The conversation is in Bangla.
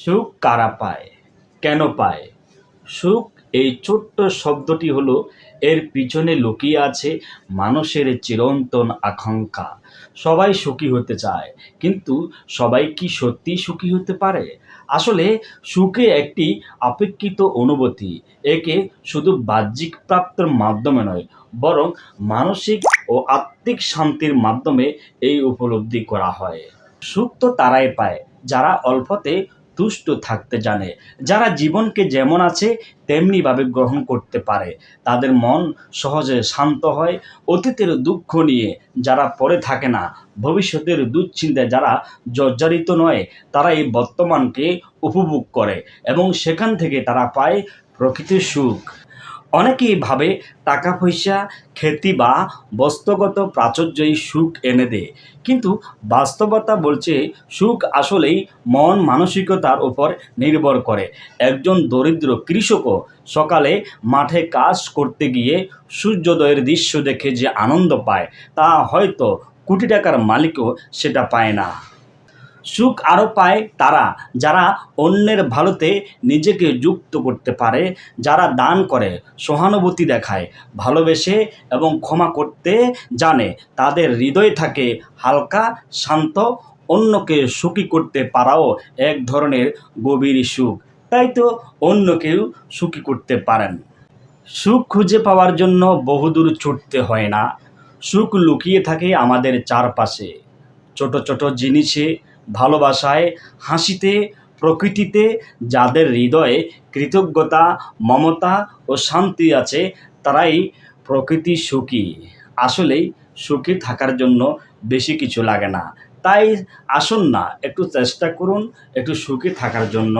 সুখ কারা পায়? কেন পায়? সুখ, এই ছোট্ট শব্দটি হলো, এর পিছনে লুকিয়ে আছে মানুষের চিরন্তন আকাঙ্ক্ষা। সবাই সুখী হতে চায়, কিন্তু সবাই কি সত্যি সুখী হতে পারে? আসলে, সুখে একটি আপেক্ষিত অনুভূতি, একে শুধু বাহ্যিক প্রাপ্তির মাধ্যমে নয়, বরং মানসিক ও আত্মিক শান্তির মাধ্যমে এই উপলব্ধি করা হয়। সুখ তো তারাই পায়, যারা অল্পতে তুষ্ট থাকতে জানে। যারা জীবনকে যেমন আছে, তেমনিভাবে গ্রহণ করতে পারে। তাদের মন সহজে শান্ত হয়, অতীতের দুঃখ নিয়ে যারা পড়ে থাকে না, ভবিষ্যতের দুশ্চিন্তায় যারা জর্জরিত নয়, তারা এই বর্তমানকে উপভোগ করে এবং সেখান থেকে তারা পায় প্রকৃতির সুখ। অনেকেই ভাবে টাকা পয়সা খ্যাতি বা বস্তুগত প্রাচুর্যই সুখ এনে দেয়। কিন্তু বাস্তবতা বলছে সুখ আসলেই মন মানসিকতার উপর নির্ভর করে। একজন দরিদ্র কৃষকও সকালে মাঠে কাজ করতে গিয়ে সূর্যোদয়ের দৃশ্য দেখে যে আনন্দ পায়, তা হয়তো কোটি টাকার মালিকও সেটা পায় না। সুখ আরও পায় তারা, যারা অন্যের ভালোতে নিজেকে যুক্ত করতে পারে, যারা দান করে, সহানুভূতি দেখায়, ভালোবেসে এবং ক্ষমা করতে জানে। তাদের হৃদয় থাকে হালকা, শান্ত, অন্যকে সুখী করতে পারাও এক ধরনের গভীর সুখ। তাই তো অন্য কেউ সুখী করতে পারেন। সুখ খুঁজে পাওয়ার জন্য বহুদূর ছুটতে হয় না। সুখ লুকিয়ে থাকে আমাদের চারপাশে। ছোট ছোট জিনিসে ভালোবাসায়, হাসিতে, প্রকৃতিতে যাদের হৃদয়ে কৃতজ্ঞতা, মমতা ও শান্তি আছে, তারাই প্রকৃতি সুখী। আসলেই সুখী থাকার জন্য বেশি কিছু লাগে না। তাই আসুন না, একটু চেষ্টা করুন, একটু সুখী থাকার জন্য।